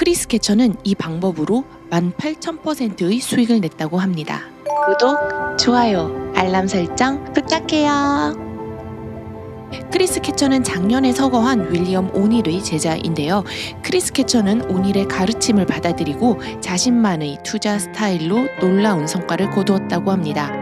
크리스 캐처는 이 방법으로 18,000%의 수익을 냈다고 합니다. 구독, 좋아요, 알람 설정 부탁해요. 크리스 캐처는 작년에 서거한 윌리엄 오닐의 제자인데요. 크리스 캐처는 오닐의 가르침을 받아들이고 자신만의 투자 스타일로 놀라운 성과를 거두었다고 합니다.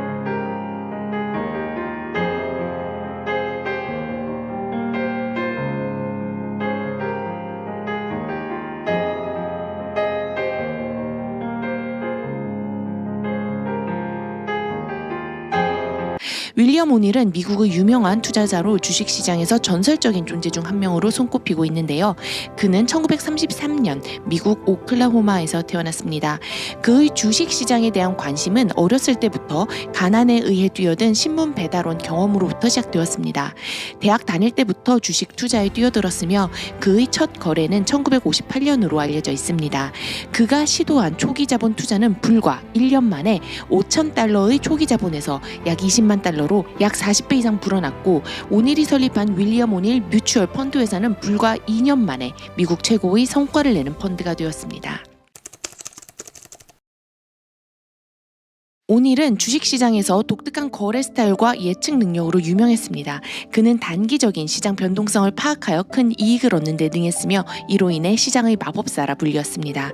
윌리엄 오닐은 미국의 유명한 투자자로 주식시장에서 전설적인 존재 중 한 명으로 손꼽히고 있는데요. 그는 1933년 미국 오클라호마에서 태어났습니다. 그의 주식시장에 대한 관심은 어렸을 때부터 가난에 의해 뛰어든 신문 배달원 경험으로부터 시작되었습니다. 대학 다닐 때부터 주식 투자에 뛰어들었으며 그의 첫 거래는 1958년으로 알려져 있습니다. 그가 시도한 초기 자본 투자는 불과 1년 만에 5천 달러의 초기 자본에서 약 20만 달러로 약 40배 이상 불어났고 오닐이 설립한 윌리엄 오닐 뮤추얼 펀드 회사는 불과 2년 만에 미국 최고의 성과를 내는 펀드가 되었습니다. 오닐은 주식시장에서 독특한 거래 스타일과 예측 능력으로 유명했습니다. 그는 단기적인 시장 변동성을 파악하여 큰 이익을 얻는 데 능했으며 이로 인해 시장의 마법사라 불렸습니다.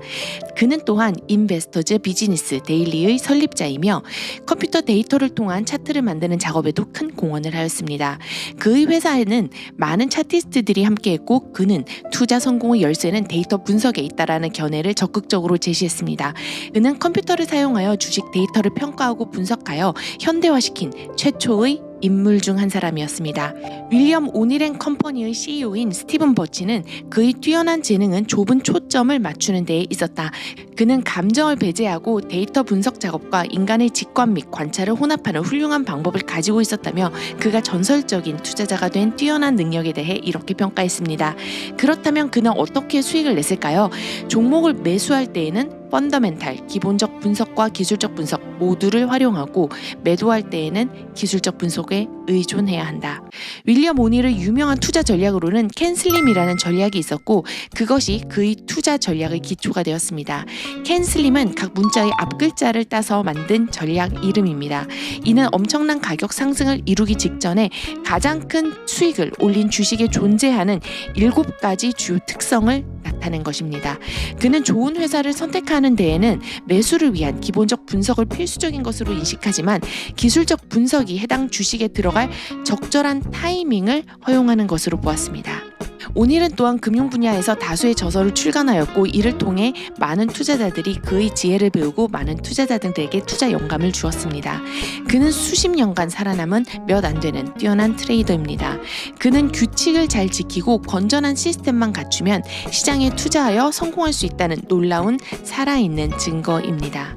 그는 또한 인베스터즈 비즈니스 데일리의 설립자이며 컴퓨터 데이터를 통한 차트를 만드는 작업에도 큰 공헌을 하였습니다. 그의 회사에는 많은 차티스트들이 함께했고 그는 투자 성공의 열쇠는 데이터 분석에 있다라는 견해를 적극적으로 제시했습니다. 그는 컴퓨터를 사용하여 주식 데이터를 평가하고 분석하여 현대화시킨 최초의 인물 중 한 사람이었습니다. 윌리엄 오닐앤 컴퍼니의 CEO인 스티븐 버치는 그의 뛰어난 재능은 좁은 초점을 맞추는 데에 있었다. 그는 감정을 배제하고 데이터 분석 작업과 인간의 직관 및 관찰을 혼합하는 훌륭한 방법을 가지고 있었다며 그가 전설적인 투자자가 된 뛰어난 능력에 대해 이렇게 평가했습니다. 그렇다면 그는 어떻게 수익을 냈을까요? 종목을 매수할 때에는 펀더멘탈, 기본적 분석과 기술적 분석 모두를 활용하고 매도할 때에는 기술적 분석에 의존해야 한다. 윌리엄 오닐의 유명한 투자 전략으로는 캔슬림이라는 전략이 있었고 그것이 그의 투자 전략의 기초가 되었습니다. 캔슬림은 각 문자의 앞 글자를 따서 만든 전략 이름입니다. 이는 엄청난 가격 상승을 이루기 직전에 가장 큰 수익을 올린 주식에 존재하는 일곱 가지 주요 특성을 나타낸 것입니다. 그는 좋은 회사를 선택하는 데에는 매수를 위한 기본적 분석을 필수적인 것으로 인식하지만 기술적 분석이 해당 주식에 들어갈 적절한 타이밍을 허용하는 것으로 보았습니다. 오닐은 또한 금융 분야에서 다수의 저서를 출간하였고 이를 통해 많은 투자자들이 그의 지혜를 배우고 많은 투자자들에게 투자 영감을 주었습니다. 그는 수십 년간 살아남은 몇 안 되는 뛰어난 트레이더입니다. 그는 규칙을 잘 지키고 건전한 시스템만 갖추면 시장에 투자하여 성공할 수 있다는 놀라운 살아있는 증거입니다.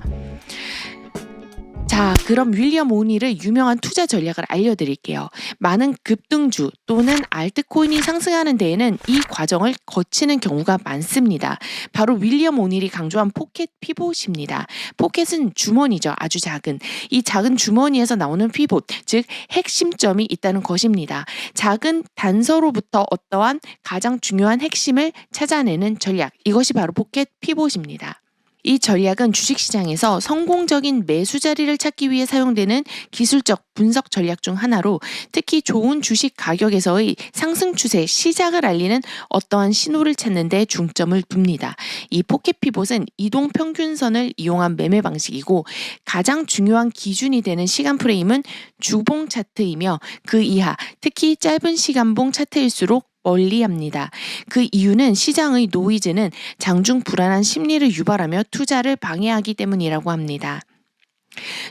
자, 그럼 윌리엄 오닐의 유명한 투자 전략을 알려드릴게요. 많은 급등주 또는 알트코인이 상승하는 데에는 이 과정을 거치는 경우가 많습니다. 바로 윌리엄 오닐이 강조한 포켓 피봇입니다. 포켓은 주머니죠. 아주 작은. 이 작은 주머니에서 나오는 피봇, 즉 핵심점이 있다는 것입니다. 작은 단서로부터 어떠한 가장 중요한 핵심을 찾아내는 전략. 이것이 바로 포켓 피봇입니다. 이 전략은 주식시장에서 성공적인 매수 자리를 찾기 위해 사용되는 기술적 분석 전략 중 하나로 특히 좋은 주식 가격에서의 상승 추세 시작을 알리는 어떠한 신호를 찾는 데 중점을 둡니다. 이 포켓 피봇은 이동 평균선을 이용한 매매 방식이고 가장 중요한 기준이 되는 시간 프레임은 주봉 차트이며 그 이하 특히 짧은 시간봉 차트일수록 멀리합니다. 그 이유는 시장의 노이즈는 장중 불안한 심리를 유발하며 투자를 방해하기 때문이라고 합니다.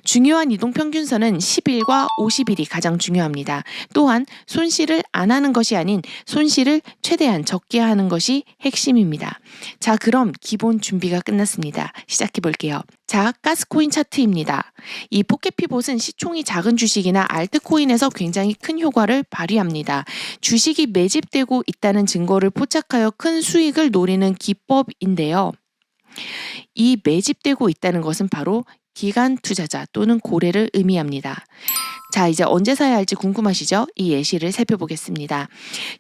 중요한 이동 평균선은 10일과 50일이 가장 중요합니다. 또한 손실을 안 하는 것이 아닌 손실을 최대한 적게 하는 것이 핵심입니다. 자, 그럼 기본 준비가 끝났습니다. 시작해 볼게요. 자, 가스코인 차트입니다. 이 포켓피봇은 시총이 작은 주식이나 알트코인에서 굉장히 큰 효과를 발휘합니다. 주식이 매집되고 있다는 증거를 포착하여 큰 수익을 노리는 기법인데요. 이 매집되고 있다는 것은 바로 기관 투자자 또는 고래를 의미합니다. 자, 이제 언제 사야 할지 궁금하시죠? 이 예시를 살펴보겠습니다.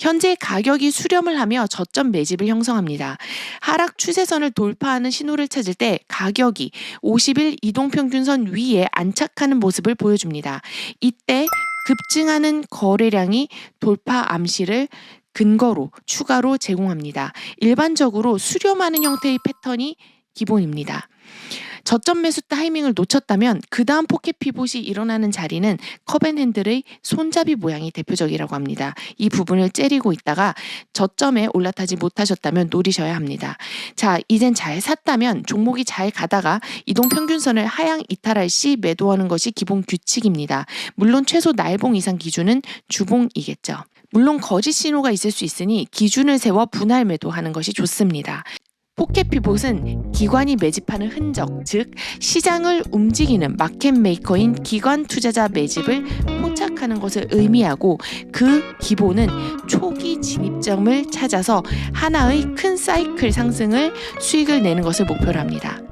현재 가격이 수렴을 하며 저점 매집을 형성합니다. 하락 추세선을 돌파하는 신호를 찾을 때 가격이 50일 이동평균선 위에 안착하는 모습을 보여줍니다. 이때 급증하는 거래량이 돌파 암시를 근거로 추가로 제공합니다. 일반적으로 수렴하는 형태의 패턴이 기본입니다. 저점 매수 타이밍을 놓쳤다면 그 다음 포켓 피봇이 일어나는 자리는 컵앤핸들의 손잡이 모양이 대표적이라고 합니다. 이 부분을 째리고 있다가 저점에 올라타지 못하셨다면 노리셔야 합니다. 자, 이젠 잘 샀다면 종목이 잘 가다가 이동 평균선을 하향 이탈할 시 매도하는 것이 기본 규칙입니다. 물론 최소 날봉 이상 기준은 주봉이겠죠. 물론 거짓 신호가 있을 수 있으니 기준을 세워 분할 매도하는 것이 좋습니다. 포켓 피봇은 기관이 매집하는 흔적, 즉 시장을 움직이는 마켓 메이커인 기관 투자자 매집을 포착하는 것을 의미하고 그 기본은 초기 진입점을 찾아서 하나의 큰 사이클 상승을 수익을 내는 것을 목표로 합니다.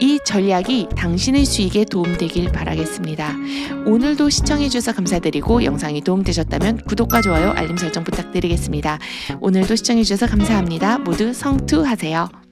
이 전략이 당신의 수익에 도움되길 바라겠습니다. 오늘도 시청해주셔서 감사드리고 영상이 도움되셨다면 구독과 좋아요, 알림 설정 부탁드리겠습니다. 오늘도 시청해주셔서 감사합니다. 모두 성투하세요.